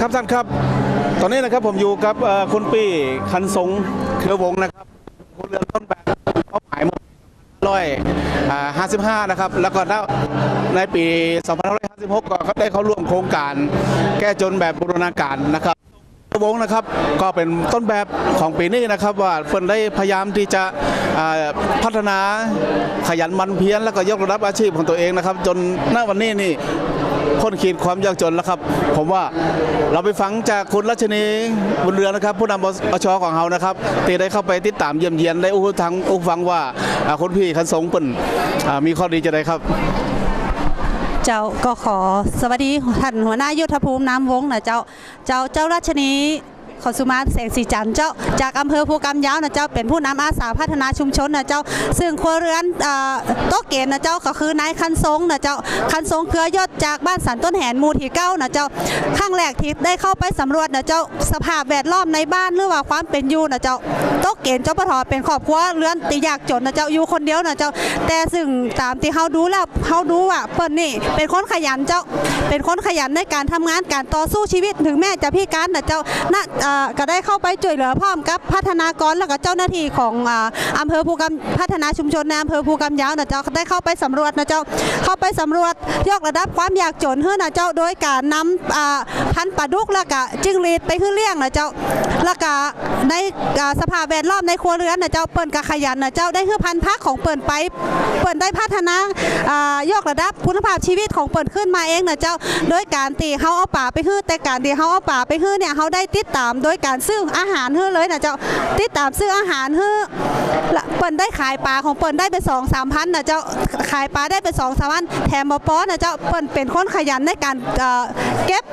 ครับท่านครับ ตอนนี้นะครับผมอยู่กับคุณปี้คันสงเครือวงนะครับคนเรือนต้นแบบเป้าหมายมื่อร้อยห้าสิบห้านะครับ แล้วก็ในปี2556ก็เขาได้เข้าร่วมโครงการ แก้จนแบบบูรณาการนะครับวงนะครับก็เป็นต้นแบบของปีนี้นะครับว่าเฟินได้พยายามที่จะพัฒนาขยันมันเพียรแล้วก็ยกระดับอาชีพของตัวเองนะครับ จนณวันนี้นี่ พ้นขีดความยากจนแล้วครับ ผมว่าเราไปฟังจากคุณรัชนีบุญเรืองนะครับ ผู้นำอชของเรานะครับตีได้เข้าไปติดตามเยี่ยมเยียนได้อู้ทางอู้ฟังว่าคุณพี่คันสงเปิ่นมีข้อดีจะได้ครับเจ้าก็ขอสวัสดีท่านหัวหน้ายุทธภูมิน้ำวงนะเจ้า เจ้าเจ้าราชนี ขอสุมาแสงสีจันเจ้าจากอำเภอภูกำยาวนะเจ้าเป็นผู้นำอาสาพัฒนาชุมชนนะเจ้า ซึ่งครัวเรือนโต๊ะเกณฑ์นะเจ้าก็คือนายคันทรงนะเจ้าคันทรงเครือยศจากบ้านสันต้นแหนหมู่ที่เก้านะเจ้าข้างแรกที่ได้เข้าไปสำรวจนะเจ้าสภาพแวดล้อมในบ้านหรือว่าความเป็นอยู่นะเจ้าโต๊ะเกณฑ์เจ้าปทเป็นครอบครัวเรือนตียากจนนะเจ้าอยู่คนเดียวนะเจ้า แต่ซึ่งตามที่เขาดูแล้วเขาดูว่าเปิ้นนี่เป็นคนขยันเจ้าเป็นคนขยันในการทำงานการต่อสู้ชีวิตถึงแม้จะพิการนะเจ้าณก็ได้เข้าไปช่วยเหลือพร้อมกับพัฒนากรแล้วก็เจ้าหน้าที่ของอำเภอภูกำพัฒนาชุมชนในอำเภอภูกำยาวนะเจ้าได้เข้าไปสำรวจนะเจ้าเข้าไปสำรวจยกระดับความยากจนเฮือนะเจ้าโดยการนำพันธุ์ปลาดุกแล้วก็จิ้งหรีดไปขึ้นเลี้ยงนะเจ้าแล้วก็ในสภาพแวดล้อมในครัวเรือนนะเจ้าเปิ้นก็ขยันนะเจ้าได้คือพันธุ์พักของเปิ้นไปเปิ้นได้พัฒนายกระดับคุณภาพชีวิตของเปิ้นขึ้นมาเองนะเจ้าโดยการตีเขาเอาป่าไปฮื้อแต่การที่เขาเอาป่าไปฮื้อเนี่ยเขาได้ติดตามโดยการซื้ออาหารฮื้อเลยนะเจ้าติดตามซื้ออาหารฮื้อเปิ้นได้ขายปลาของเปิ้นได้ไปสองสามพันนะเจ้าขายปลาได้ไปสองสามพันแถมบป้อนะเจ้าเปิ้นเป็นคนขยันในการเก็บ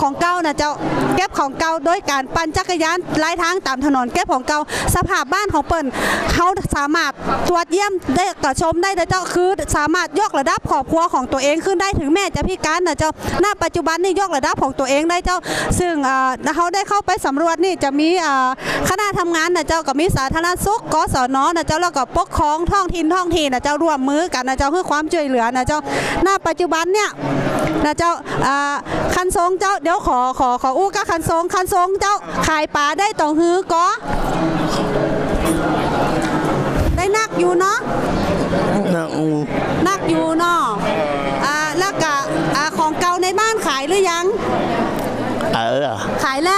ของเก่านะเจ้าเก็บของเก่าโดยการปั่นจักรยานไล่ทางตามถนนเก็บของเก่าสภาพบ้านของเปิ้นเขาสามารถตรวจเยี่ยมได้กระชมได้นะเจ้าคือสามารถยกระดับครอบครัวของตัวเองขึ้นได้ถึงแม้จะพิการนะเจ้าณปัจจุบันนี่ยกระดับของตัวเองได้เจ้า ซึ่งเขาได้เข้าไปสำรวจนี่จะมีเอ่อคณะทำงานนะเจ้ากับมีสาธารณสุขกสนนะเจ้าแล้วก็ปกครองท้องถิ่นท้องถิ่นนะเจ้าร่วมมือกันนะเจ้าเพื่อความช่วยเหลือนะเจ้าณปัจจุบันเนี่ยนะเจ้าอ่าคันทรงเจ้าเดี๋ยวขอขอขออู้กับคันทรงคันทรงเจ้าขายปลาได้ต่อฮือก็ได้นักอยู่เนาะนะอูนักอยู่เนาะอ่าแล้วก็อ่าของเก่าในบ้านขายหรือยัง เออ ขายแล้วแหละเจ้า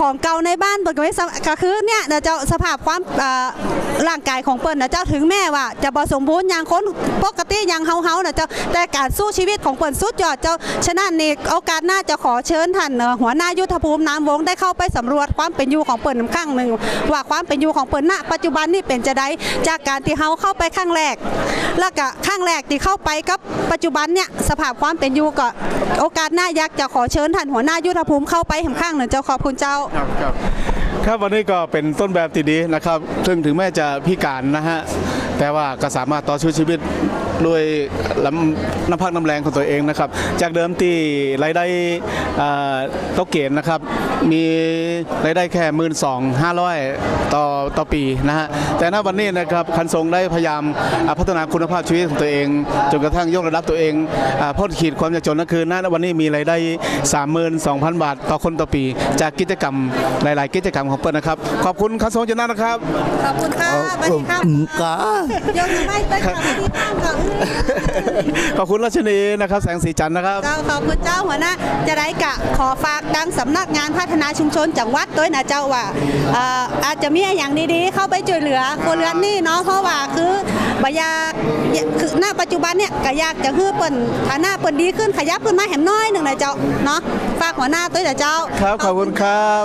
ของเก่าในบ้านเปิดก็ไม่ก็คือเนี่ยเจ้าสภาพความร่างกายของเปิ้ลนะเจ้าถึงแม่ว่า จะบ่สมบูรณ์อย่างคนปกติอย่างเฮาเฮานะเจ้าแต่การสู้ชีวิตของเปิ้ลสุดยอดเจ้าฉะนั้นนี่โอกาสหน้าจะขอเชิญท่านหัวหน้ายุทธภูมิน้ำวงได้เข้าไปสำรวจความเป็นอยู่ของเปิ้ลครั้งหนึ่งว่าความเป็นอยู่ของเปิ้ลณปัจจุบันนี่เป็นจะได้จากการที่เฮาเข้าไปครั้งแรก แล้วก็ครั้งแรกที่เข้าไปกับปัจจุบันเนี่ยสภาพความเป็นอยู่ก็โอกาสหน้าอยากจะขอเชิญท่านหัวหน้ายุทธภูมิเข้าไปข้างหนึ่งเจ้าขอบคุณเจ้าครับ ครับวันนี้ก็เป็นต้นแบบที่ดีนะครับ ซึ่งถึงแม้จะพิการนะฮะแต่ว่าก็สามารถต่อสู้ชีวิตด้วยลำน้ำพักน้ำแรงของตัวเองนะครับ จากเดิมที่รายได้อ่าโตะเกณฑ์นะครับ มีรายได้แค่หมื่นสองห้าร้อยต่อต่อปีนะฮะแต่ณวันนี้นะครับคันทรงได้พยายามพัฒนาคุณภาพชีวิตของตัวเอง จนกระทั่งยกระดับตัวเองอพ้นขีดความยากจนนั่นคือณวันนี้มีรายได้32,000บาทต่อคนต่อปี จากกิจกรรมหลาย ๆ กิจกรรมของเปิ้ลนะครับ ขอบคุณคันทรงจนานะครับ ขอบคุณค่ะสวัสดีค่ะอืมกาเดี๋ยวจะไม่ไปค่ะสวัสดีค่ะค่ะขอบคุณรัชนีนะครับ แสงสีจันทร์นะครับเจ้าขอบคุณเจ้าหัวหน้าจะได้กะขอฝากดังสำนักงานพัฒนาชุมชนจังหวัดด้วยนะเจ้าว่าเอ่ออาจจะมีอย่างดีๆ เข้าไปช่วยเหลือคนเรือนนี่เนาะเพราะว่าคือบอยากคือหน้าปัจจุบันเนี่ยก็อยากจะคือเปิ่นฐานะเปิ่นดีขึ้นขยับขึ้นมาแหมน้อยหนึ่งนะเจ้าเนาะฝากหัวหน้าด้วยนะเจ้า ครับขอบคุณครับ